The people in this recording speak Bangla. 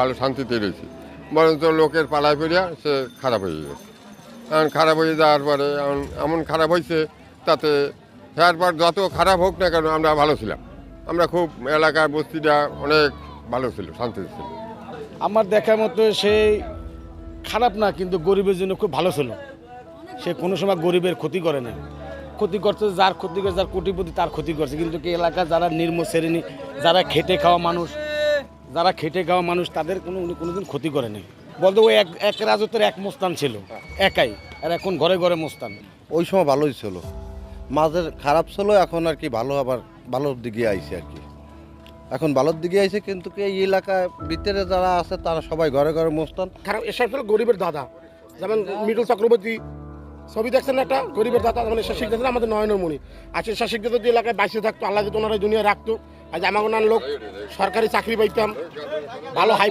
ভালো শান্তিতে রয়েছি। বরঞ্চ লোকের পালায় পড়িয়া সে খারাপ হয়ে গেছে। এখন খারাপ হয়ে যাওয়ার পরে এখন এমন খারাপ হয়েছে তাতে তারপর যত খারাপ হোক না কেন আমরা ভালো ছিলাম। আমরা খুব এলাকার বস্তিটা অনেক ভালো ছিল, শান্তিতে ছিল। আমার দেখা মতো সেই খারাপ না, কিন্তু গরিবের জন্য খুব ভালো ছিল। সে কোনো সময় গরিবের ক্ষতি করে না ক্ষতি করছে যার ক্ষতি করে, যার কোটিপতি তার ক্ষতি করছে। কিন্তু কি এলাকা যারা নির্ম শ্রেণি, যারা খেটে খাওয়া মানুষ যারা খেটে খাওয়া মানুষ তাদের কোনো উনি কোনোদিন ক্ষতি করেনি। বলতে ওই এক এক রাজত্বের এক মোস্তান ছিল একাই। আর এখন ঘরে ঘরে মোস্তান। ওই সময় ভালোই ছিল। মাঝের খারাপ ছিল এখন আর কি ভালো আবার ভালোর দিকে আইছে আর কি। এখন ভালোর দিকে আইছে কিন্তু কি এই এলাকায় ভিতরে যারা আছে তারা সবাই ঘরে ঘরে মোস্তান। খারাপ এসব হলো গরিবের দাদা। যেমন মিডল চক্রবর্তী ছবি দেখছেন একটা? গরিবের দাদা মানে শাসিক শিখতেছেন আমাদের নয়নের মণি আর সে শিখতে যদি এলাকায় বাইসে থাকতো আল্লাহ যদি ওনারা দুনিয়া রাখতো আজ আমার লোক সরকারি চাকরি পাইতাম ভালো হাই